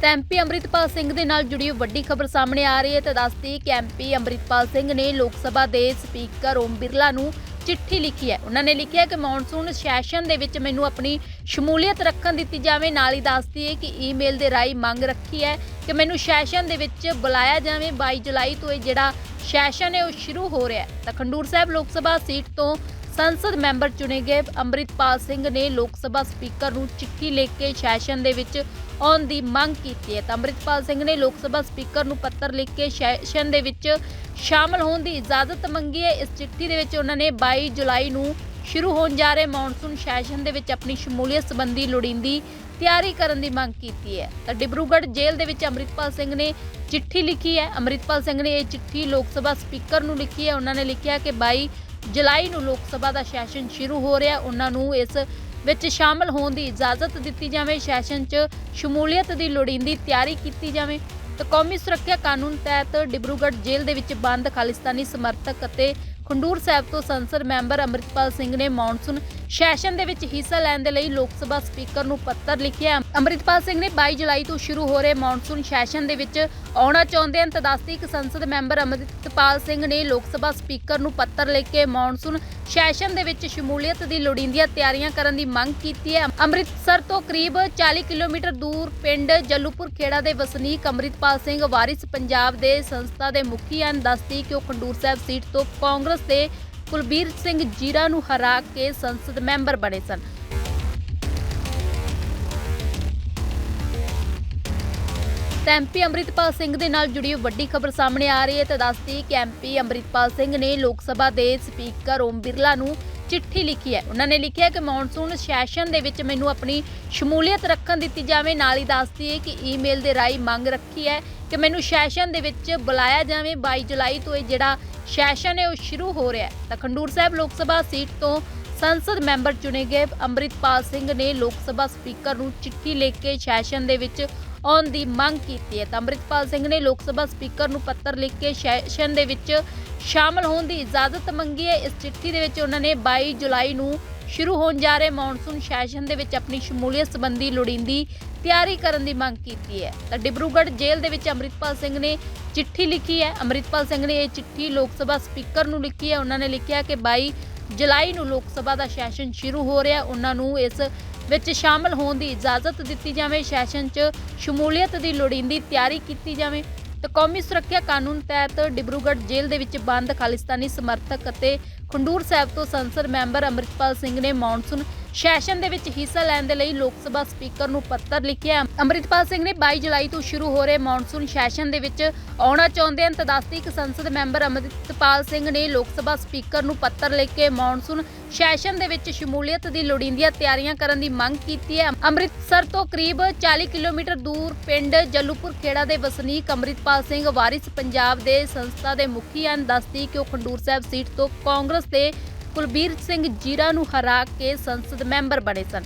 ਤਾਂ ਐਮਪੀ ਅੰਮ੍ਰਿਤਪਾਲ ਸਿੰਘ ਦੇ ਨਾਲ ਜੁੜੀ ਵੱਡੀ ਖਬਰ ਸਾਹਮਣੇ ਆ ਰਹੀ ਹੈ। ਤਾਂ ਦੱਸਦੀ ਕਿ ਐਮਪੀ ਅੰਮ੍ਰਿਤਪਾਲ ਸਿੰਘ ਨੇ ਲੋਕ ਸਭਾ ਦੇ ਸਪੀਕਰ ਓਮ ਬਿਰਲਾ ਨੂੰ ਚਿੱਠੀ ਲਿਖੀ ਹੈ। ਉਹਨਾਂ ਨੇ ਲਿਖਿਆ ਕਿ ਮੌਨਸੂਨ ਸੈਸ਼ਨ ਦੇ ਵਿੱਚ ਮੈਨੂੰ ਆਪਣੀ ਸ਼ਮੂਲੀਅਤ ਰੱਖਣ ਦਿੱਤੀ ਜਾਵੇ। ਨਾਲ ਹੀ ਦੱਸਦੀ ਹੈ ਕਿ ਈਮੇਲ ਦੇ ਰਾਹੀਂ ਮੰਗ ਰੱਖੀ ਹੈ ਕਿ ਮੈਨੂੰ ਸੈਸ਼ਨ ਦੇ ਵਿੱਚ ਬੁਲਾਇਆ ਜਾਵੇ। 22 ਜੁਲਾਈ ਤੋਂ ਇਹ ਜਿਹੜਾ ਸੈਸ਼ਨ ਹੈ, ਉਹ ਸ਼ੁਰੂ ਹੋ ਰਿਹਾ ਹੈ। ਤਾਂ ਖੰਡੂਰ ਸਾਹਿਬ ਲੋਕ ਸਭਾ ਸੀਟ ਤੋਂ ਸੰਸਦ ਮੈਂਬਰ ਚੁਣੇ ਗਏ ਅੰਮ੍ਰਿਤਪਾਲ ਸਿੰਘ ਨੇ ਲੋਕ ਸਭਾ ਸਪੀਕਰ ਨੂੰ ਚਿੱਠੀ ਲਿਖ ਕੇ ਸੈਸ਼ਨ ਦੇ ਵਿੱਚ ਆਉਣ ਦੀ ਮੰਗ ਕੀਤੀ ਹੈ। ਤਾਂ ਅੰਮ੍ਰਿਤਪਾਲ ਸਿੰਘ ਨੇ ਲੋਕ ਸਭਾ ਸਪੀਕਰ ਨੂੰ ਪੱਤਰ ਲਿਖ ਕੇ ਸੈਸ਼ਨ ਦੇ ਵਿੱਚ ਸ਼ਾਮਲ ਹੋਣ ਦੀ ਇਜਾਜ਼ਤ ਮੰਗੀ ਹੈ। ਇਸ ਚਿੱਠੀ ਦੇ ਵਿੱਚ ਉਹਨਾਂ ਨੇ 22 ਜੁਲਾਈ ਨੂੰ ਸ਼ੁਰੂ ਹੋਣ ਜਾ ਰਹੇ ਮੌਨਸੂਨ ਸੈਸ਼ਨ ਦੇ ਵਿੱਚ ਆਪਣੀ ਸ਼ਮੂਲੀਅਤ ਸੰਬੰਧੀ ਲੋੜੀਂਦੀ ਤਿਆਰੀ ਕਰਨ ਦੀ ਮੰਗ ਕੀਤੀ ਹੈ। ਤਾਂ ਡਿਬਰੂਗੜ੍ਹ ਜੇਲ੍ਹ ਦੇ ਵਿੱਚ ਅੰਮ੍ਰਿਤਪਾਲ ਸਿੰਘ ਨੇ ਚਿੱਠੀ ਲਿਖੀ ਹੈ। ਅੰਮ੍ਰਿਤਪਾਲ ਸਿੰਘ ਨੇ ਇਹ ਚਿੱਠੀ ਲੋਕ ਸਭਾ ਸਪੀਕਰ ਨੂੰ ਲਿਖੀ ਹੈ। ਉਹਨਾਂ ਨੇ ਲਿਖਿਆ ਕਿ 22 ਜੁਲਾਈ ਨੂੰ ਲੋਕ ਸਭਾ ਦਾ ਸੈਸ਼ਨ ਸ਼ੁਰੂ ਹੋ ਰਿਹਾ ਉਹਨਾਂ ਨੂੰ ਇਸ ਵਿੱਚ ਸ਼ਾਮਲ ਹੋਣ ਦੀ ਇਜਾਜ਼ਤ ਦਿੱਤੀ ਜਾਵੇ। ਸੈਸ਼ਨ 'ਚ ਸ਼ਮੂਲੀਅਤ ਦੀ ਲੋੜੀਂਦੀ ਤਿਆਰੀ ਕੀਤੀ ਜਾਵੇ ਤਾਂ ਕੌਮੀ ਸੁਰੱਖਿਆ ਕਾਨੂੰਨ ਤਹਿਤ ਡਿਬਰੂਗੜ੍ਹ ਜੇਲ੍ਹ ਦੇ ਵਿੱਚ ਬੰਦ ਖਾਲਿਸਤਾਨੀ ਸਮਰਥਕ ਅਤੇ ਖੰਡੂਰ ਸਾਹਿਬ ਤੋਂ ਸੰਸਦ ਮੈਂਬਰ ਅੰਮ੍ਰਿਤਪਾਲ ਸਿੰਘ ਨੇ ਮੌਨਸੂਨ ਸੈਸ਼ਨ ਦੇ ਵਿੱਚ ਹਿੱਸਾ ਲੈਣ ਦੇ ਲਈ ਲੋਕ ਸਭਾ ਸਪੀਕਰ ਨੂੰ ਪੱਤਰ ਲਿਖਿਆ ਹੈ। ਅੰਮ੍ਰਿਤਪਾਲ ਸਿੰਘ ਨੇ 22 ਜੁਲਾਈ ਤੋਂ ਸ਼ੁਰੂ ਹੋ ਰਹੇ ਮੌਨਸੂਨ ਸੈਸ਼ਨ ਦੇ ਵਿੱਚ ਆਉਣਾ ਚਾਹੁੰਦੇ ਹਨ ਤਾਂ ਦੱਸਦੀ ਕਿ ਸੰਸਦ ਮੈਂਬਰ ਅੰਮ੍ਰਿਤਪਾਲ ਸਿੰਘ ਨੇ ਲੋਕ ਸਭਾ ਸਪੀਕਰ ਨੂੰ ਪੱਤਰ ਲਿਖ ਕੇ ਮੌਨਸੂਨ ਸੈਸ਼ਨ ਦੇ ਵਿੱਚ ਸ਼ਮੂਲੀਅਤ ਦੀ ਲੋੜੀਂਦੀਆਂ ਤਿਆਰੀਆਂ ਕਰਨ ਦੀ ਮੰਗ ਕੀਤੀ ਹੈ। ਅੰਮ੍ਰਿਤਸਰ ਤੋਂ ਕਰੀਬ 40 ਕਿਲੋਮੀਟਰ ਦੂਰ ਪਿੰਡ ਜੱਲੂਪੁਰ ਖੇੜਾ ਦੇ ਵਸਨੀਕ ਅੰਮ੍ਰਿਤਪਾਲ ਸਿੰਘ ਵਾਰਿਸ ਪੰਜਾਬ ਦੇ ਸੰਸਥਾ ਦੇ ਮੁਖੀ ਹਨ। ਦੱਸਦੀ ਕਿ ਉਹ ਖੰਡੂਰ ਸਾਹਿਬ ਸੀਟ ਤੋਂ ਕਾਂਗਰਸ ਦੇ ਕੁਲਬੀਰ ਸਿੰਘ ਜੀਰਾ ਨੂੰ ਹਰਾ ਕੇ ਸੰਸਦ ਮੈਂਬਰ ਬਣੇ ਸਨ। ਤਾਂ ਐਮਪੀ ਅੰਮ੍ਰਿਤਪਾਲ ਸਿੰਘ ਦੇ ਨਾਲ ਜੁੜੀ ਵੱਡੀ ਖਬਰ ਸਾਹਮਣੇ ਆ ਰਹੀ ਹੈ ਤਾਂ ਦੱਸਦੀ ਕਿ ਐਮਪੀ ਅੰਮ੍ਰਿਤਪਾਲ ਸਿੰਘ ਨੇ ਲੋਕ ਸਭਾ ਦੇ ਸਪੀਕਰ ਓਮ ਬਿਰਲਾ ਨੂੰ ਚਿੱਠੀ ਲਿਖੀ ਹੈ। ਉਹਨਾਂ ਨੇ ਲਿਖਿਆ ਕਿ ਮੌਨਸੂਨ ਸੈਸ਼ਨ ਦੇ ਵਿੱਚ ਮੈਨੂੰ ਆਪਣੀ ਸ਼ਮੂਲੀਅਤ ਰੱਖਣ ਦਿੱਤੀ ਜਾਵੇ। ਨਾਲ ਹੀ ਦੱਸਦੀ ਹੈ ਕਿ ਈਮੇਲ ਦੇ ਰਾਹੀਂ ਮੰਗ ਰੱਖੀ ਹੈ ਕਿ ਮੈਨੂੰ ਸੈਸ਼ਨ ਦੇ ਵਿੱਚ ਬੁਲਾਇਆ ਜਾਵੇ। 22 ਜੁਲਾਈ ਤੋਂ ਇਹ ਜਿਹੜਾ ਸੈਸ਼ਨ ਹੈ, ਉਹ ਸ਼ੁਰੂ ਹੋ ਰਿਹਾ ਹੈ। ਤਾਂ ਖੰਡੂਰ ਸਾਹਿਬ ਲੋਕ ਸਭਾ ਸੀਟ ਤੋਂ ਸੰਸਦ ਮੈਂਬਰ ਚੁਣੇ ਗਏ। ਅੰਮ੍ਰਿਤਪਾਲ ਸਿੰਘ ਨੇ ਲੋਕ ਸਭਾ ਸਪੀਕਰ ਨੂੰ ਚਿੱਠੀ ਲਿਖ ਕੇ ਸੈਸ਼ਨ ਦੇ ਵਿੱਚ ਆਉਣ ਦੀ ਮੰਗ ਕੀਤੀ ਹੈ। ਤਾਂ ਅੰਮ੍ਰਿਤਪਾਲ ਸਿੰਘ ਨੇ ਲੋਕ ਸਭਾ ਸਪੀਕਰ ਨੂੰ ਪੱਤਰ ਲਿਖ ਕੇ ਸੈਸ਼ਨ ਦੇ ਵਿੱਚ ਸ਼ਾਮਲ ਹੋਣ ਦੀ ਇਜਾਜ਼ਤ ਮੰਗੀ ਹੈ। ਇਸ ਚਿੱਠੀ ਦੇ ਵਿੱਚ ਉਹਨਾਂ ਨੇ 22 ਜੁਲਾਈ ਨੂੰ ਸ਼ੁਰੂ ਹੋਣ ਜਾ ਰਹੇ ਮੌਨਸੂਨ ਸੈਸ਼ਨ ਦੇ ਵਿੱਚ ਆਪਣੀ ਸ਼ਮੂਲੀਅਤ ਸੰਬੰਧੀ ਲੋੜੀਂਦੀ ਤਿਆਰੀ ਕਰਨ ਦੀ ਮੰਗ ਕੀਤੀ ਹੈ। ਤਾਂ ਡਿਬਰੂਗੜ੍ਹ ਜੇਲ੍ਹ ਦੇ ਵਿੱਚ ਅੰਮ੍ਰਿਤਪਾਲ ਸਿੰਘ ਨੇ ਚਿੱਠੀ ਲਿਖੀ ਹੈ। ਅੰਮ੍ਰਿਤਪਾਲ ਸਿੰਘ ਨੇ ਇਹ ਚਿੱਠੀ ਲੋਕ ਸਭਾ ਸਪੀਕਰ ਨੂੰ ਲਿਖੀ ਹੈ। ਉਹਨਾਂ ਨੇ ਲਿਖਿਆ ਕਿ 22 ਜੁਲਾਈ ਨੂੰ ਲੋਕ ਸਭਾ ਦਾ ਸੈਸ਼ਨ ਸ਼ੁਰੂ ਹੋ ਰਿਹਾ। ਉਹਨਾਂ ਨੂੰ ਇਸ ਵਿੱਚ ਸ਼ਾਮਲ ਹੋਣ ਦੀ ਇਜਾਜ਼ਤ ਦਿੱਤੀ ਜਾਵੇ। ਸੈਸ਼ਨ 'ਚ ਸ਼ਮੂਲੀਅਤ ਦੀ ਲੋੜੀਂਦੀ ਤਿਆਰੀ ਕੀਤੀ ਜਾਵੇ। ਤੇ ਕੌਮੀ ਸੁਰੱਖਿਆ ਕਾਨੂੰਨ ਤਹਿਤ ਡਿਬਰੂਗੜ੍ਹ ਜੇਲ੍ਹ ਦੇ ਵਿੱਚ ਬੰਦ ਖਾਲਿਸਤਾਨੀ ਸਮਰਥਕ ਅਤੇ ਖੰਡੂਰ ਸਾਹਿਬ ਤੋਂ ਸੰਸਦ ਮੈਂਬਰ ਅੰਮ੍ਰਿਤਪਾਲ ਸਿੰਘ ਨੇ ਮੌਨਸੂਨ ਸੈਸ਼ਨ ਦੇ ਵਿੱਚ ਹਿੱਸਾ ਲੈਣ ਦੇ ਲਈ ਲੋਕ ਸਭਾ ਸਪੀਕਰ ਨੂੰ ਪੱਤਰ ਲਿਖਿਆ। ਅੰਮ੍ਰਿਤਪਾਲ ਸਿੰਘ ਨੇ 22 ਜੁਲਾਈ ਤੋਂ ਸ਼ੁਰੂ ਹੋ ਰਹੇ ਮੌਨਸੂਨ ਸੈਸ਼ਨ ਦੇ ਵਿੱਚ ਆਉਣਾ ਚਾਹੁੰਦੇ ਹਨ। ਤਦਾਸਤੀ ਇੱਕ ਸੰਸਦ ਮੈਂਬਰ ਅੰਮ੍ਰਿਤਪਾਲ ਸਿੰਘ ਨੇ ਲੋਕ ਸਭਾ ਸਪੀਕਰ ਨੂੰ ਪੱਤਰ ਲਿਖ ਕੇ ਮੌਨਸੂਨ ਸੈਸ਼ਨ ਦੇ ਵਿੱਚ ਸ਼ਮੂਲੀਅਤ ਦੀ ਲੋੜੀਂਦੀਆਂ ਤਿਆਰੀਆਂ ਕਰਨ ਦੀ ਮੰਗ ਕੀਤੀ ਹੈ। ਅੰਮ੍ਰਿਤਸਰ ਤੋਂ ਕਰੀਬ 40 ਕਿਲੋਮੀਟਰ ਦੂਰ ਪਿੰਡ ਜੱਲੂਪੁਰ ਖੇੜਾ ਦੇ ਵਸਨੀਕ ਅੰਮ੍ਰਿਤਪਾਲ ਸਿੰਘ ਵਾਰਿਸ ਪੰਜਾਬ ਦੇ ਸੰਸਥਾ ਦੇ ਮੁਖੀ ਹਨ। ਦੱਸਦੀ ਕਿ ਉਹ ਖੰਡੂਰ ਸਾਹਿਬ ਸੀਟ ਤੋਂ ਕਾਂਗਰਸ ਦੇ ਕੁਲਬੀਰ ਸਿੰਘ ਜੀਰਾ ਨੂੰ ਹਰਾ ਕੇ ਸੰਸਦ ਮੈਂਬਰ ਬਣੇ ਸਨ।